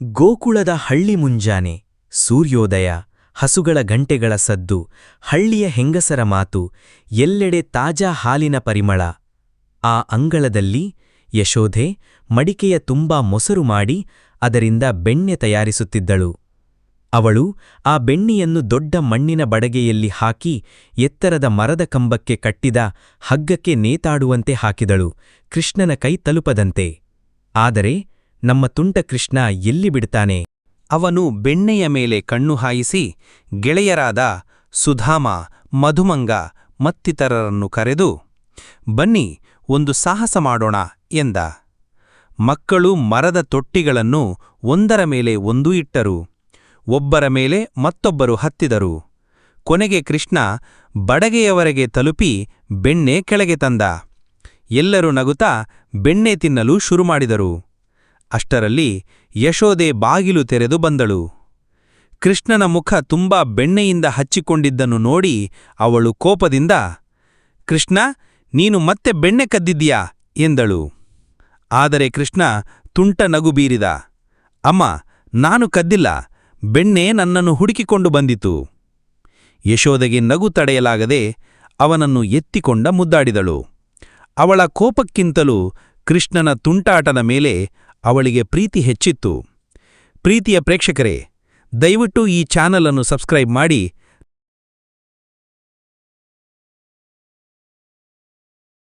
ಗೋಕುಳದ ಹಳ್ಳಿ ಮುಂಜಾನೆ ಸೂರ್ಯೋದಯ, ಹಸುಗಳ ಗಂಟೆಗಳ ಸದ್ದು, ಹಳ್ಳಿಯ ಹೆಂಗಸರ ಮಾತು, ಎಲ್ಲೆಡೆ ತಾಜಾ ಹಾಲಿನ ಪರಿಮಳ. ಆ ಅಂಗಳದಲ್ಲಿ ಯಶೋಧೆ ಮಡಿಕೆಯ ತುಂಬಾ ಮೊಸರು ಮಾಡಿ ಅದರಿಂದ ಬೆಣ್ಣೆ ತಯಾರಿಸುತ್ತಿದ್ದಳು. ಅವಳು ಆ ಬೆಣ್ಣೆಯನ್ನು ದೊಡ್ಡ ಮಣ್ಣಿನ ಬಡಗೆಯಲ್ಲಿ ಹಾಕಿ ಎತ್ತರದ ಮರದ ಕಂಬಕ್ಕೆ ಕಟ್ಟಿದ ಹಗ್ಗಕ್ಕೆ ನೇತಾಡುವಂತೆ ಹಾಕಿದಳು, ಕೃಷ್ಣನ ಕೈ ತಲುಪದಂತೆ. ಆದರೆ ನಮ್ಮ ತುಂಟ ಕೃಷ್ಣ ಎಲ್ಲಿ ಬಿಡ್ತಾನೆ? ಅವನು ಬೆಣ್ಣೆಯ ಮೇಲೆ ಕಣ್ಣು ಹಾಯಿಸಿ ಗೆಳೆಯರಾದ ಸುಧಾಮ, ಮಧುಮಂಗ ಮತ್ತಿತರರನ್ನು ಕರೆದು, ಬನ್ನಿ, ಒಂದು ಸಾಹಸ ಮಾಡೋಣ ಎಂದ. ಮಕ್ಕಳು ಮರದ ತೊಟ್ಟಿಗಳನ್ನು ಒಂದರ ಮೇಲೆ ಒಂದು ಇಟ್ಟರು. ಒಬ್ಬರ ಮೇಲೆ ಮತ್ತೊಬ್ಬರು ಹತ್ತಿದರು. ಕೊನೆಗೆ ಕೃಷ್ಣ ಬಡಗೆಯವರೆಗೆ ತಲುಪಿ ಬೆಣ್ಣೆ ಕೆಳಗೆ ತಂದ. ಎಲ್ಲರೂ ನಗುತ್ತಾ ಬೆಣ್ಣೆ ತಿನ್ನಲು ಶುರುಮಾಡಿದರು. ಅಷ್ಟರಲ್ಲಿ ಯಶೋದೆ ಬಾಗಿಲು ತೆರೆದು ಬಂದಳು. ಕೃಷ್ಣನ ಮುಖ ತುಂಬಾ ಬೆಣ್ಣೆಯಿಂದ ಹಚ್ಚಿಕೊಂಡಿದ್ದನ್ನು ನೋಡಿ ಅವಳು ಕೋಪದಿಂದ, ಕೃಷ್ಣ, ನೀನು ಮತ್ತೆ ಬೆಣ್ಣೆ ಕದ್ದಿದ್ದೀಯಾ? ಎಂದಳು. ಆದರೆ ಕೃಷ್ಣ ತುಂಟ ನಗು ಬೀರಿದ, ಅಮ್ಮ, ನಾನು ಕದ್ದಿಲ್ಲ, ಬೆಣ್ಣೆ ನನ್ನನ್ನು ಹುಡುಕಿಕೊಂಡು ಬಂದಿತು. ಯಶೋದೆಗೆ ನಗು ತಡೆಯಲಾಗದೆ ಅವನನ್ನು ಎತ್ತಿಕೊಂಡ ಮುದ್ದಾಡಿದಳು. ಅವಳ ಕೋಪಕ್ಕಿಂತಲೂ ಕೃಷ್ಣನ ತುಂಟಾಟದ ಮೇಲೆ ಅವಳಿಗೆ ಪ್ರೀತಿ ಹೆಚ್ಚಿತ್ತು. ಪ್ರೀತಿಯ ಪ್ರೇಕ್ಷಕರೇ ದಯವಿಟ್ಟು ಈ ಚಾನಲನ್ನು ಸಬ್ಸ್ಕ್ರೈಬ್ ಮಾಡಿ